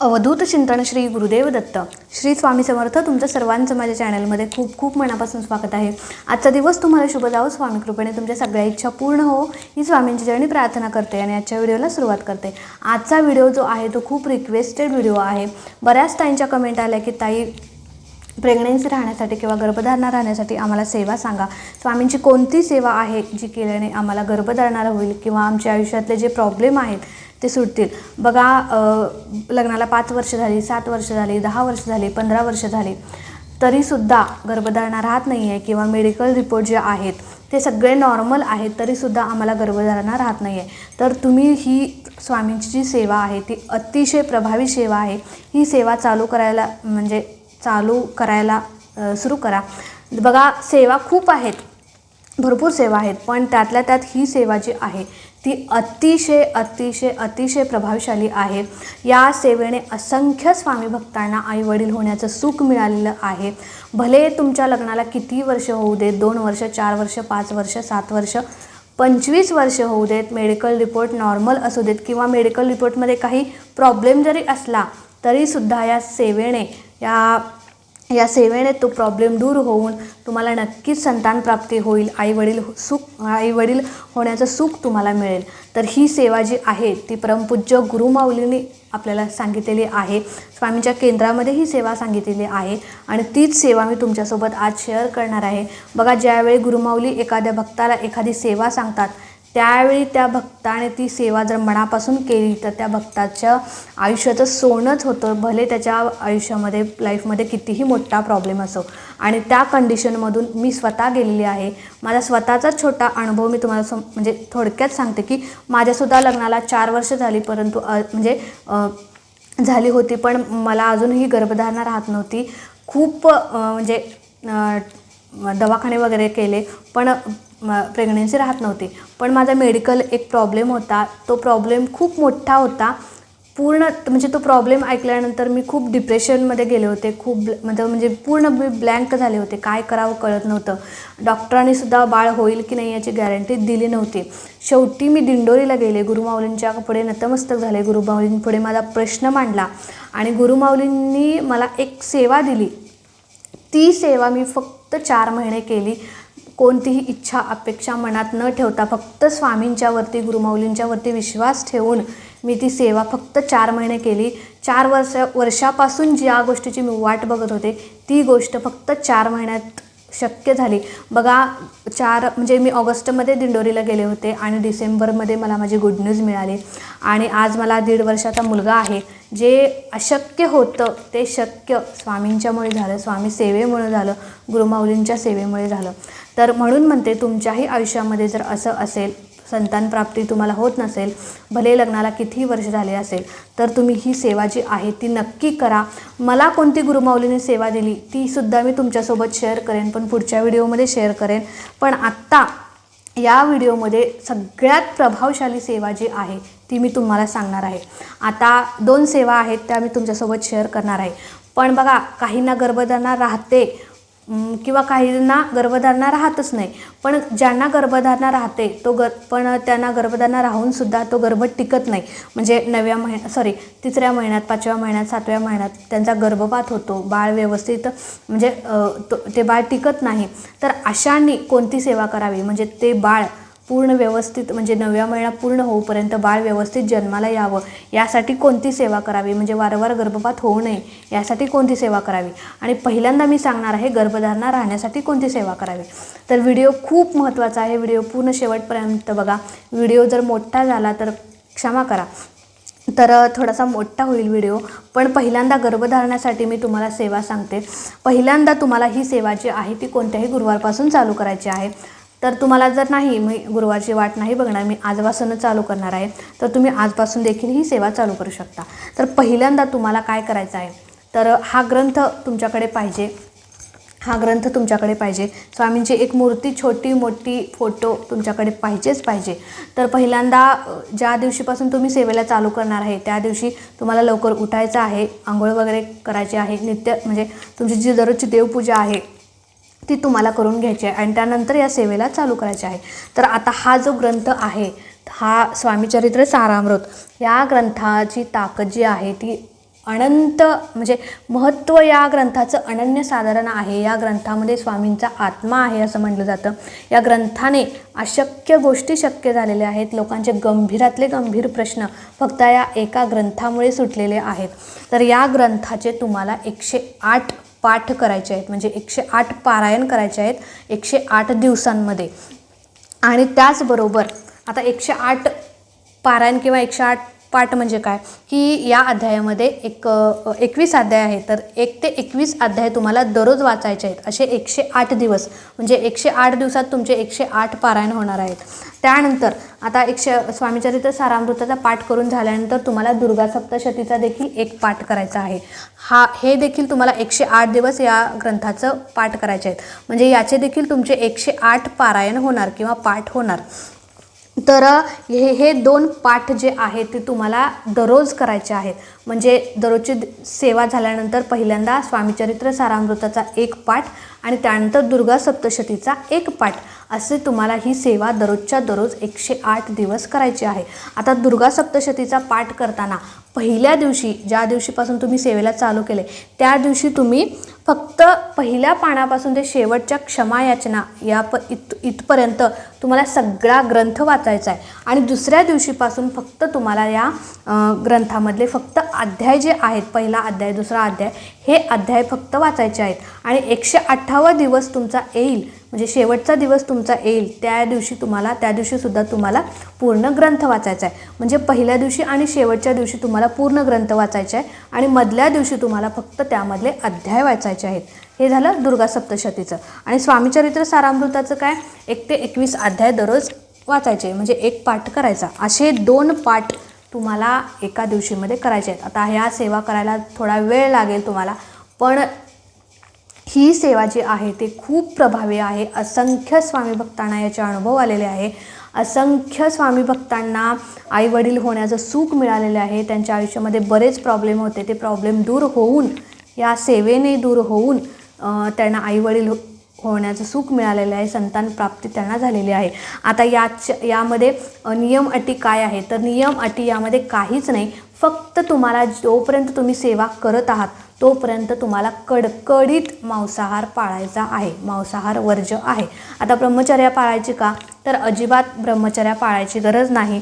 अवधूत चिंतन श्री गुरुदेव दत्त. श्री स्वामी समर्थ तुमचं सर्वांचं माझ्या चॅनलमध्ये खूप खूप मनापासून स्वागत आहे. आजचा दिवस तुम्हाला शुभ जावो स्वामी कृपेने तुमच्या सगळ्या इच्छा पूर्ण हो. ही स्वामींची चरणी प्रार्थना करते आणि आजच्या व्हिडिओला सुरुवात करते. आजचा व्हिडिओ जो आहे तो खूप रिक्वेस्टेड व्हिडिओ आहे. बऱ्याच ताईंच्या कमेंट आल्या की ताई प्रेग्नेन्सी राहण्यासाठी किंवा गर्भधारणा राहण्यासाठी आम्हाला सेवा सांगा. स्वामींची कोणती सेवा आहे जी केल्याने आम्हाला गर्भधारणा होईल किंवा आमच्या आयुष्यातले जे प्रॉब्लेम आहेत ते सुटतील. बघा लग्नाला पाच वर्ष झाली सात वर्ष झाली दहा वर्ष झाली पंधरा वर्ष झाली. तरीसुद्धा गर्भधारणा राहत नाही आहे किंवा मेडिकल रिपोर्ट जे आहेत ते सगळे नॉर्मल आहेत तरीसुद्धा आम्हाला गर्भधारणा राहत नाही आहे तर तुम्ही ही स्वामींची जी सेवा आहे ती अतिशय प्रभावी सेवा आहे. ही सेवा चालू करायला म्हणजे चालू करायला सुरू करा. बघा सेवा खूप आहेत. भरपूर सेवा आहेत पण त्यातल्या त्यात ही सेवा जी आहे ती अतिशय अतिशय अतिशय प्रभावशाली आहे. या सेवेने असंख्य स्वामी भक्तांना आई वडील होण्याचं सुख मिळालेलं आहे. भले तुमच्या लग्नाला किती वर्ष होऊ देत दोन वर्ष चार वर्ष पाच वर्ष सात वर्ष पंचवीस वर्ष होऊ देत मेडिकल रिपोर्ट नॉर्मल असू देत किंवा मेडिकल रिपोर्टमध्ये काही प्रॉब्लेम जरी असला तरीसुद्धा या सेवेने या या सेवेने तो प्रॉब्लेम दूर होऊन तुम्हाला नक्कीच संतान प्राप्ती होईल आईवडील हो- सुख आईवडील होण्याचं सुख तुम्हाला मिळेल. तर ही सेवा जी आहे ती परमपूज्य गुरुमाऊलीने आपल्याला सांगितलेली आहे. स्वामींच्या केंद्रामध्ये ही सेवा सांगितलेली आहे आणि तीच सेवा मी तुमच्यासोबत आज शेअर करणार आहे. बघा ज्यावेळी गुरुमाऊली एखाद्या भक्ताला एखादी सेवा सांगतात त्यावेळी त्या भक्ताने ती सेवा जर मनापासून केली तर त्या भक्ताच्या आयुष्याचं सोनंच होतं. भले त्याच्या आयुष्यामध्ये लाईफमध्ये कितीही मोठा प्रॉब्लेम असो. आणि त्या कंडिशनमधून मी स्वतः गेलेली आहे. माझा स्वतःचा छोटा अनुभव मी तुम्हाला सम म्हणजे थोडक्यात सांगते की माझ्यासुद्धा लग्नाला चार वर्ष झाली परंतु अ, म्हणजे झाली होती पण मला अजूनही गर्भधारणा राहत नव्हती. खूप म्हणजे दवाखाने वगैरे केले. पण प्रेग्नन्सी राहत नव्हती. पण माझा मेडिकल एक प्रॉब्लेम होता. तो प्रॉब्लेम खूप मोठा होता. पूर्ण म्हणजे तो प्रॉब्लेम ऐकल्यानंतर मी खूप डिप्रेशनमध्ये गेले होते. खूप ब्ल- म्हणजे म्हणजे पूर्ण मी ब्लँक झाले होते. काय करावं कळत नव्हतं. डॉक्टरांनी सुद्धा बाळ होईल की नाही याची गॅरंटी दिली नव्हती. शेवटी मी दिंडोरीला गेले. गुरुमाऊलींच्या पुढे नतमस्तक झाले. गुरुमाऊलींपुढे माझा प्रश्न मांडला. आणि गुरुमाऊलींनी मला एक सेवा दिली. ती सेवा मी फक्त चार महिने केली. कोणतीही इच्छा अपेक्षा मनात न ठेवता फक्त स्वामींच्यावरती गुरुमाऊलींच्यावरती विश्वास ठेवून मी ती सेवा फक्त चार महिने केली. चार वर्ष वर्षापासून ज्या गोष्टीची मी वाट बघत होते ती गोष्ट फक्त चार महिन्यात शक्य झाली. बघा चार म्हणजे मी ऑगस्टमध्ये दिंडोरीला गेले होते आणि डिसेंबरमध्ये मला माझी गुड न्यूज मिळाली. आणि आज मला दीड वर्षाचा मुलगा आहे. जे अशक्य होतं ते शक्य स्वामींच्यामुळे झालं स्वामी सेवेमुळे झालं गुरुमाऊलींच्या सेवेमुळे झालं. तर म्हणून म्हणते तुमच्याही आयुष्यामध्ये जर असं असेल संतान प्राप्ती तुम्हाला होत नसेल भले लग्नाला कितीही वर्ष झाले असेल तर तुम्ही ही सेवा जी आहे ती नक्की करा. मला कोणती गुरुमाऊलीने सेवा दिली तीसुद्धा मी तुमच्यासोबत शेअर करेन पण पुढच्या व्हिडिओमध्ये शेअर करेन. पण आत्ता या व्हिडिओमध्ये सगळ्यात प्रभावशाली सेवा जी आहे ती मी तुम्हाला सांगणार आहे. आता दोन सेवा आहेत त्या मी तुमच्यासोबत शेअर करणार आहे. पण बघा काहींना गर्भधारणा राहते किंवा काहींना गर्भधारणा राहतच नाही. पण ज्यांना गर्भधारणा राहते तो गर पण त्यांना गर्भधारणा राहूनसुद्धा तो गर्भ टिकत नाही. म्हणजे नव्या महिन्या सॉरी तिसऱ्या महिन्यात पाचव्या महिन्यात सातव्या महिन्यात त्यांचा गर्भपात होतो. बाळ व्यवस्थित म्हणजे तो- ते बाळ टिकत नाही. तर अशांनी कोणती सेवा करावी? म्हणजे ते बाळ पूर्ण व्यवस्थित म्हणजे नवव्या महिना पूर्ण होऊपर्यंत बाळ व्यवस्थित जन्माला यावं. यासाठी कोणती सेवा करावी? म्हणजे वारंवार गर्भपात होऊ नये यासाठी कोणती सेवा करावी? आणि पहिल्यांदा मी सांगणार आहे गर्भधारणा राहण्यासाठी कोणती सेवा करावी? तर व्हिडिओ खूप महत्त्वाचा आहे. व्हिडिओ पूर्ण शेवटपर्यंत बघा. व्हिडिओ जर मोठा झाला तर क्षमा करा. तर थोडासा मोठा होईल व्हिडिओ. पण पहिल्यांदा गर्भधारणासाठी मी तुम्हाला सेवा सांगते. पहिल्यांदा तुम्हाला ही सेवा जी आहे ती कोणत्याही गुरुवारपासून चालू करायची आहे. तर तुम्हाला जर नाही मी गुरुवारची वाट नाही बघणार मी आजपासूनच चालू करणार आहे तर तुम्ही आजपासून देखील ही सेवा चालू करू शकता. तर पहिल्यांदा तुम्हाला काय करायचं आहे? तर हा ग्रंथ तुमच्याकडे पाहिजे. हा ग्रंथ तुमच्याकडे पाहिजे. स्वामींची एक मूर्ती छोटी मोठी फोटो तुमच्याकडे पाहिजेच पाहिजे. तर पहिल्यांदा ज्या दिवशीपासून तुम्ही सेवेला चालू करणार आहे त्या दिवशी तुम्हाला लवकर उठायचं आहे आंघोळ वगैरे करायची आहे नित्य म्हणजे तुमची जी दररोजची देवपूजा आहे ती तुम्हाला करून घ्यायची आहे आणि त्यानंतर या सेवेला चालू करायची आहे. तर आता हा जो ग्रंथ आहे हा स्वामीचरित्र सारामृत या ग्रंथाची ताकद जी आहे ती अनंत म्हणजे महत्त्व या ग्रंथाचं अनन्यसाधारण आहे. या ग्रंथामध्ये स्वामींचा आत्मा आहे असं म्हटलं जातं. या ग्रंथाने अशक्य गोष्टी शक्य झालेल्या आहेत. लोकांचे गंभीरातले गंभीर प्रश्न फक्त या एका ग्रंथामुळे सुटलेले आहेत. तर या ग्रंथाचे तुम्हाला एकशे आठ पाठ करायचे आहेत म्हणजे एकशे आठ पारायण करायचे आहेत एकशे आठ दिवसांमध्ये. आणि त्याचबरोबर आता एकशे आठ पारायण किंवा एकशे आठ पाठ म्हणजे काय? की या अध्यायामध्ये एक एकवीस अध्याय आहे तर एक ते एकवीस अध्याय तुम्हाला दररोज वाचायचे आहेत. असे एकशे आठ दिवस म्हणजे एकशे आठ दिवसात तुमचे एकशे आठ पारायण होणार आहेत. त्यानंतर आता एकशे स्वामीचरित्र सारामृताचा पाठ करून झाल्यानंतर तुम्हाला दुर्गा सप्तशतीचा देखील एक पाठ करायचा आहे. हा हे देखील तुम्हाला एकशे आठ दिवस या ग्रंथाचं पाठ करायचे आहेत. म्हणजे याचे देखील तुमचे एकशे आठ पारायण होणार किंवा पाठ होणार. तर हे हे दोन पाठ जे आहेत ते तुम्हाला दररोज करायचे आहेत. म्हणजे दररोजची सेवा झाल्यानंतर पहिल्यांदा स्वामीचरित्र सारामृताचा एक पाठ आणि त्यानंतर दुर्गा सप्तशतीचा एक पाठ. असे तुम्हाला ही सेवा दररोजच्या दररोज एकशे आठ दिवस करायची आहे. आता दुर्गा सप्तशतीचा पाठ करताना पहिल्या दिवशी ज्या दिवशीपासून तुम्ही सेवेला चालू केले त्या दिवशी तुम्ही फक्त पहिल्या पानापासून ते शेवटच्या क्षमा याचना या प इत इथपर्यंत तुम्हाला सगळा ग्रंथ वाचायचा आहे. आणि दुसऱ्या दिवशीपासून फक्त तुम्हाला या ग्रंथामधले फक्त अध्याय जे आहेत पहिला अध्याय दुसरा अध्याय हे अध्याय फक्त वाचायचे आहेत. आणि एकशे अठ्ठावा दिवस तुमचा येईल म्हणजे शेवटचा दिवस तुमचा येईल त्या दिवशी तुम्हाला त्या दिवशीसुद्धा तुम्हाला पूर्ण ग्रंथ वाचायचा आहे. म्हणजे पहिल्या दिवशी आणि शेवटच्या दिवशी तुम्हाला पूर्ण ग्रंथ वाचायचा आहे आणि मधल्या दिवशी तुम्हाला फक्त त्यामधले अध्याय वाचायचे आहेत. हे झालं दुर्गा सप्तशतीचं. आणि स्वामीचरित्र सारामृताचं काय? एक ते एकवीस अध्याय दररोज वाचायचे म्हणजे एक पाठ करायचा. असे दोन पाठ तुम्हाला एका दिवशीमध्ये करायचे आहेत. आता ह्या सेवा करायला थोडा वेळ लागेल तुम्हाला पण ही सेवा जी आहे ती खूप प्रभावी आहे. असंख्य स्वामी भक्तांना याचे अनुभव आलेले आहे. असंख्य स्वामी भक्तांना आईवडील होण्याचं सुख मिळालेलं आहे. त्यांच्या आयुष्यामध्ये बरेच प्रॉब्लेम होते. ते प्रॉब्लेम दूर होऊन या सेवेने दूर होऊन त्यांना आईवडील होण्याचं सुख मिळालेलं आहे संतान प्राप्ती त्यांना झालेली आहे. आता याच यामध्ये नियम अटी काय आहे तर नियम अटी यामध्ये काहीच नाही. फक्त तुम्हाला जोपर्यंत तुम्ही सेवा करत आहात तोपर्यंत तुम्हाला कडकडीत मांसाहार पाळायचा आहे. मांसाहार वर्ज आहे. आता ब्रह्मचर्या पाळायची का? तर अजिबात ब्रह्मचर्या पाळायची गरज नाही.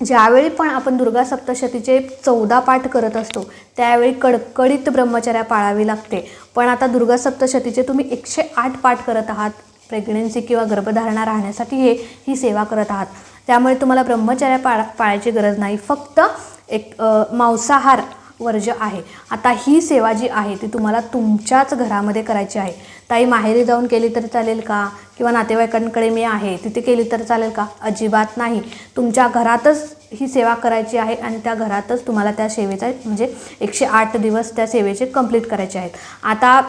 ज्यावेळी पण आपण दुर्गा सप्तशतीचे चौदा पाठ करत असतो त्यावेळी कडकडीत ब्रह्मचर्या पाळावी लागते. पण आता दुर्गा सप्तशतीचे तुम्ही एकशे आठ पाठ करत आहात प्रेग्नेन्सी किंवा गर्भधारणा राहण्यासाठी हे ही सेवा करत आहात. त्यामुळे तुम्हाला ब्रह्मचर्या पाळा पाळायची गरज नाही. फक्त एक मांसाहार वर्ज आहे. आता ही सेवा जी आहे ती तुम्हाला तुमच्याच घरामध्ये करायची आहे. ताई माहेरी जाऊन केली तर चालेल का? किंवा नातेवाईकांकडे मी आहे तिथे केली तर चालेल का? अजिबात नाही. तुमच्या घरातच ही सेवा करायची आहे आणि त्या घरातच तुम्हाला त्या सेवेचा म्हणजे एकशे आठ दिवस त्या सेवेचे कंप्लीट करायचे आहेत. आता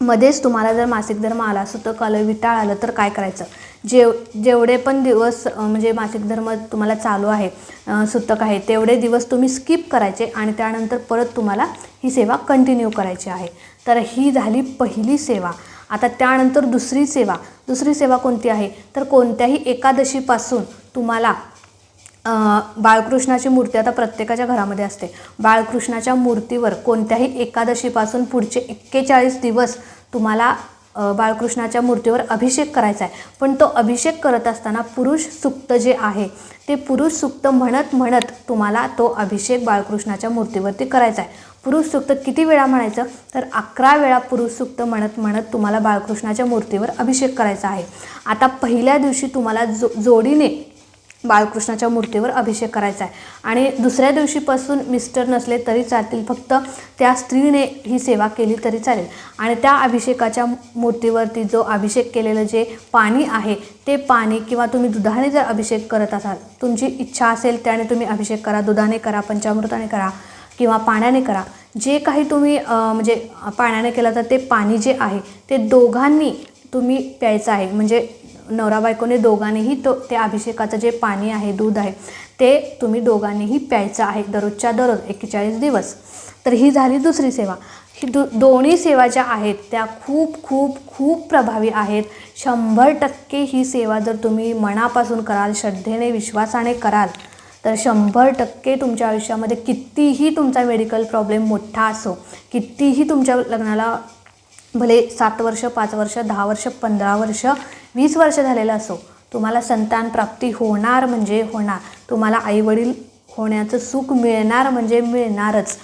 मध्येच तुम्हाला जर मासिक धर्म आला सुतक आलं विटाळ आलं तर काय करायचं? जेव जेवढे पण दिवस म्हणजे मासिक धर्म तुम्हाला चालू आहे सुतक आहे तेवढे दिवस तुम्ही स्किप करायचे आणि त्यानंतर परत तुम्हाला ही सेवा कंटिन्यू करायची आहे. तर ही झाली पहिली सेवा. आता त्यानंतर दुसरी सेवा. दुसरी सेवा कोणती आहे? तर कोणत्याही एकादशीपासून तुम्हाला बाळकृष्णाची मूर्ती आता प्रत्येकाच्या घरामध्ये असते. बाळकृष्णाच्या मूर्तीवर कोणत्याही एकादशीपासून पुढचे एक्केचाळीस दिवस तुम्हाला बाळकृष्णाच्या मूर्तीवर अभिषेक करायचा आहे. पण तो अभिषेक करत असताना पुरुष सुक्त जे आहे ते पुरुष सुक्त म्हणत म्हणत तुम्हाला तो अभिषेक बाळकृष्णाच्या मूर्तीवरती करायचा आहे. पुरुष सुक्त किती वेळा म्हणायचं? तर अकरा वेळा पुरुष सुक्त म्हणत म्हणत तुम्हाला बाळकृष्णाच्या मूर्तीवर अभिषेक करायचा आहे. आता पहिल्या दिवशी तुम्हाला जो जोडीने बाळकृष्णाच्या मूर्तीवर अभिषेक करायचा आहे. आणि दुसऱ्या दिवशीपासून मिस्टर नसले तरी चालतील. फक्त त्या स्त्रीने ही सेवा केली तरी चालेल. आणि त्या अभिषेकाच्या मूर्तीवरती जो अभिषेक केलेलं जे पाणी आहे ते पाणी किंवा तुम्ही दुधाने जर अभिषेक करत असाल तुमची इच्छा असेल त्याने तुम्ही अभिषेक करा दुधाने करा पंचामृताने करा किंवा पाण्याने करा. जे काही तुम्ही म्हणजे पाण्याने केलं तर ते पाणी जे आहे ते दोघांनी तुम्ही प्यायचं आहे. म्हणजे नवरा बायकोने दोघांनीही तो ते अभिषेकाचं जे पाणी आहे दूध आहे ते तुम्ही दोघांनीही प्यायचं आहे दररोजच्या दररोज एक्केचाळीस दिवस. तर ही झाली दुसरी सेवा. ही दु दोन्ही सेवा ज्या आहेत त्या खूप खूप खूप प्रभावी आहेत. शंभर टक्के ही सेवा जर तुम्ही मनापासून कराल श्रद्धेने विश्वासाने कराल तर शंभर टक्के तुमच्या आयुष्यामध्ये कितीही तुमचा मेडिकल प्रॉब्लेम मोठा असो कितीही तुमच्या लग्नाला भले सात वर्ष पाच वर्ष दहा वर्ष पंधरा वर्ष वीस वर्ष झालेलं असो तुम्हाला संतान प्राप्ती होणार म्हणजे होणार. तुम्हाला आईवडील होण्याचं सुख मिळणार म्हणजे मिळणारच.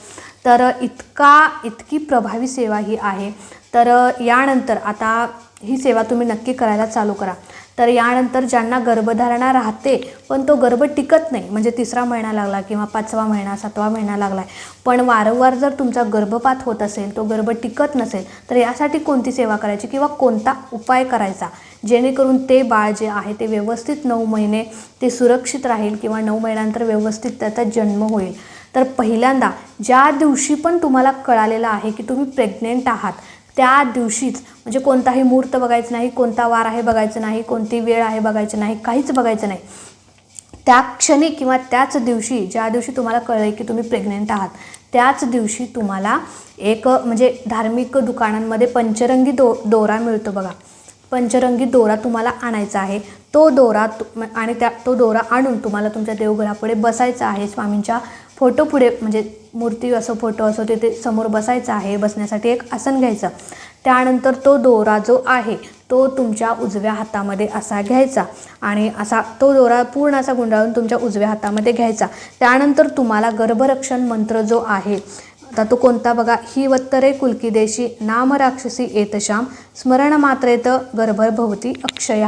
तर इतका इतकी प्रभावी सेवा ही आहे. तर यानंतर आता ही सेवा तुम्ही नक्की करायला चालू करा. तर यानंतर ज्यांना गर्भधारणा राहते पण तो गर्भ टिकत नाही म्हणजे तिसरा महिना लागला किंवा पाचवा महिना सातवा महिना लागला आहे पण वारंवार जर तुमचा गर्भपात होत असेल तो गर्भ टिकत नसेल तर यासाठी कोणती सेवा करायची किंवा कोणता उपाय करायचा? जेणेकरून ते बाळ जे आहे ते व्यवस्थित नऊ महिने ते सुरक्षित राहील किंवा नऊ महिन्यानंतर व्यवस्थित त्याचा जन्म होईल. तर पहिल्यांदा ज्या दिवशी पण तुम्हाला कळालेलं आहे की तुम्ही प्रेग्नेंट आहात त्या दिवशीच म्हणजे कोणताही मुहूर्त बघायचं नाही कोणता वार आहे बघायचं नाही कोणती वेळ आहे बघायचं नाही काहीच बघायचं नाही. त्या क्षणी किंवा त्याच दिवशी ज्या दिवशी तुम्हाला कळलं की तुम्ही प्रेग्नेंट आहात त्याच दिवशी तुम्हाला एक म्हणजे धार्मिक दुकानांमध्ये पंचरंगी दो दोरा मिळतो बघा. पंचरंगी दोरा तुम्हाला आणायचा आहे. तो दोरा तु आणि त्या तो दोरा आणून तुम्हाला तुमच्या देवघरापुढे बसायचा आहे स्वामींच्या फोटो पुढे म्हणजे मूर्ती असो फोटो असो तिथे समोर बसायचं आहे बसण्यासाठी एक आसन घ्यायचं. त्यानंतर तो दोरा जो आहे तो तुमच्या उजव्या हातामध्ये असा घ्यायचा आणि असा तो दोरा पूर्ण असा गुंडाळून तुमच्या उजव्या हातामध्ये घ्यायचा. त्यानंतर तुम्हाला गर्भरक्षण मंत्र जो आहे आता तो कोणता बघा ही वत्तरे कुलकीदेशी नामराक्षसी येतशाम स्मरण मात्रेत गर्भभवती अक्षय.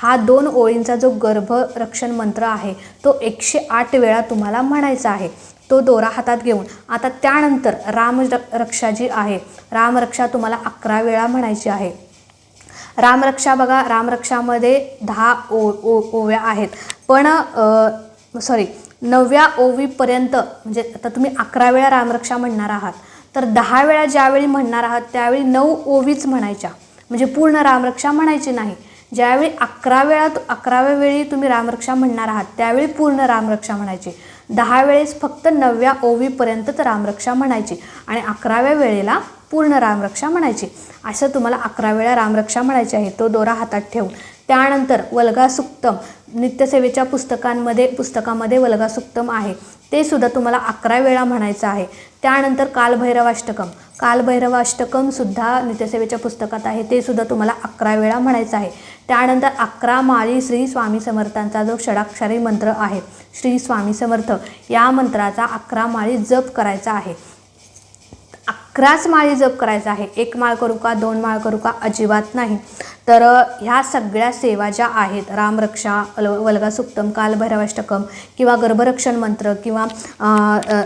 हा दोन ओळींचा जो गर्भरक्षण मंत्र आहे तो एकशे आठ वेळा तुम्हाला म्हणायचा आहे. तो दोरा हातात घेऊन. आता त्यानंतर राम रक्षा जी आहे रामरक्षा तुम्हाला अकरा वेळा म्हणायची आहे. रामरक्षा बघा रामरक्षामध्ये दहा ओ ओ ओव्या आहेत. पण सॉरी नवव्या ओवीपर्यंत म्हणजे आता तुम्ही अकरा वेळा रामरक्षा म्हणणार आहात. तर दहा वेळा ज्यावेळी म्हणणार आहात त्यावेळी नऊ ओवीच म्हणायच्या. म्हणजे पूर्ण रामरक्षा म्हणायची नाही. ज्यावेळी अकरा वेळा अकराव्या वेळी तुम्ही रामरक्षा म्हणणार आहात त्यावेळी पूर्ण रामरक्षा म्हणायची. दहा वेळेस फक्त नवव्या ओवीपर्यंतच रामरक्षा म्हणायची आणि अकराव्या वेळेला पूर्ण रामरक्षा म्हणायची. असं तुम्हाला अकरा वेळा रामरक्षा म्हणायची आहे तो दोरा हातात ठेवून. त्यानंतर वल्गा सुक्तम नित्यसेवेच्या पुस्तकांमध्ये पुस्तकामध्ये वल्गा सुक्तम आहे. ते सुद्धा तुम्हाला अकरा वेळा म्हणायचं आहे. त्यानंतर कालभैरवाष्टकम. कालभैरवाष्टकमसुद्धा नित्यसेवेच्या पुस्तकात आहे. ते सुद्धा तुम्हाला अकरा वेळा म्हणायचं आहे. त्यानंतर अकरा माळी श्री स्वामी समर्थांचा जो षडाक्षरी मंत्र आहे श्री स्वामी समर्थ या मंत्राचा अकरा माळी जप करायचा आहे. अकराच माळी जप करायचा आहे. एक माळ करू का दोन माळ करू का? अजिबात नाही. तर ह्या सगळ्या सेवा ज्या आहेत रामरक्षा अल वल्गा सुक्तम कालभैरवाष्टकम किंवा गर्भरक्षण मंत्र किंवा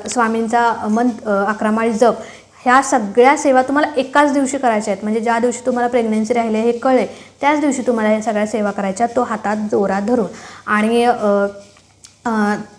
स्वामींचा मंत अकरा माळी जप ह्या सगळ्या सेवा तुम्हाला एकाच दिवशी करायच्या आहेत. म्हणजे ज्या दिवशी तुम्हाला प्रेग्नन्सी राहिले हे कळले त्याच दिवशी तुम्हाला ह्या सगळ्या सेवा करायच्या तो हातात जोरात धरून. आणि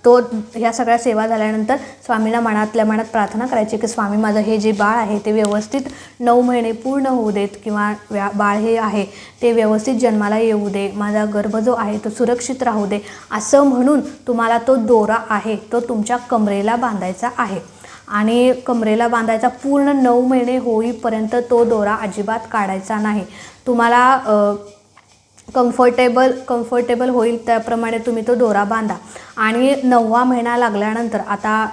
तो ह्या सगळ्या सेवा झाल्यानंतर स्वामीला मनातल्या मनात प्रार्थना करायची की स्वामी माझं हे जे बाळ आहे ते व्यवस्थित नऊ महिने पूर्ण होऊ देत किंवा व्या बाळ हे आहे ते व्यवस्थित जन्माला येऊ दे. माझा गर्भ जो आहे तो सुरक्षित राहू दे. असं म्हणून तुम्हाला तो दोरा आहे तो तुमच्या कमरेला बांधायचा आहे. आणि कमरेला बांधायचा पूर्ण नऊ महिने होईपर्यंत तो दोरा अजिबात काढायचा नाही. तुम्हाला कम्फर्टेबल कम्फर्टेबल होईल त्याप्रमाणे तुम्ही तो दोरा बांधा. आणि नववा महिना लागल्यानंतर आता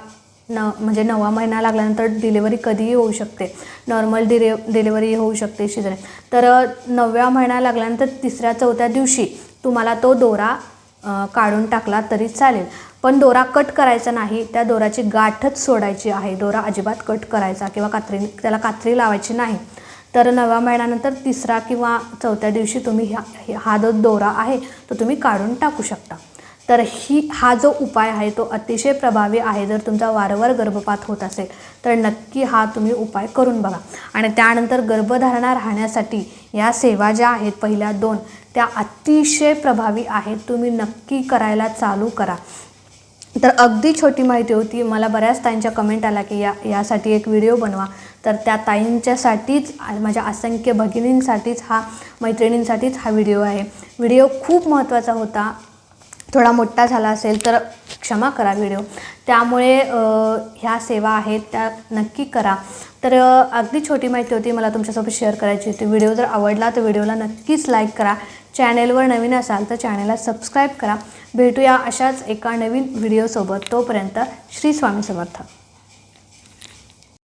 न म्हणजे नववा महिना लागल्यानंतर डिलेवरी कधीही होऊ शकते. नॉर्मल डिले डिलेवरी होऊ शकते शिजरे तर नवव्या महिना लागल्यानंतर तिसऱ्या चौथ्या दिवशी तुम्हाला तो दोरा काढून टाकला तरी चालेल. पण दोरा कट करायचा नाही. त्या दोराची गाठच सोडायची आहे. दोरा अजिबात कट करायचा किंवा कात्री त्याला कात्री लावायची नाही. तर नव्या महिन्यानंतर तिसरा किंवा चौथ्या दिवशी तुम्ही ह्या हा जो दोरा आहे तो तुम्ही काढून टाकू शकता. तर ही हा जो उपाय आहे तो अतिशय प्रभावी आहे जर तुमचा वारंवार गर्भपात होत असेल तर नक्की हा तुम्ही उपाय करून बघा. आणि त्यानंतर गर्भधारणा राहण्यासाठी या सेवा ज्या आहेत पहिल्या दोन त्या अतिशय प्रभावी आहेत. तुम्ही नक्की करायला चालू करा. तर अगदी छोटी माहिती होती. मला बऱ्याच त्यांच्या कमेंट आला की या यासाठी एक व्हिडिओ बनवा. तर त्या ताईंच्यासाठीच माझ्या असंख्य भगिनींसाठीच हा मैत्रिणींसाठीच हा व्हिडिओ आहे. व्हिडिओ खूप महत्त्वाचा होता. थोडा मोठा झाला असेल तर क्षमा करा व्हिडिओ. त्यामुळे ह्या सेवा आहेत त्या नक्की करा. तर अगदी छोटी माहिती होती मला तुमच्यासोबत शेअर करायची होती. व्हिडिओ जर आवडला तर व्हिडिओला नक्कीच लाईक करा. चॅनेलवर नवीन असाल तर चॅनेलला सबस्क्राईब करा. भेटूया अशाच एका नवीन व्हिडिओसोबत. तोपर्यंत श्री स्वामी समर्थ.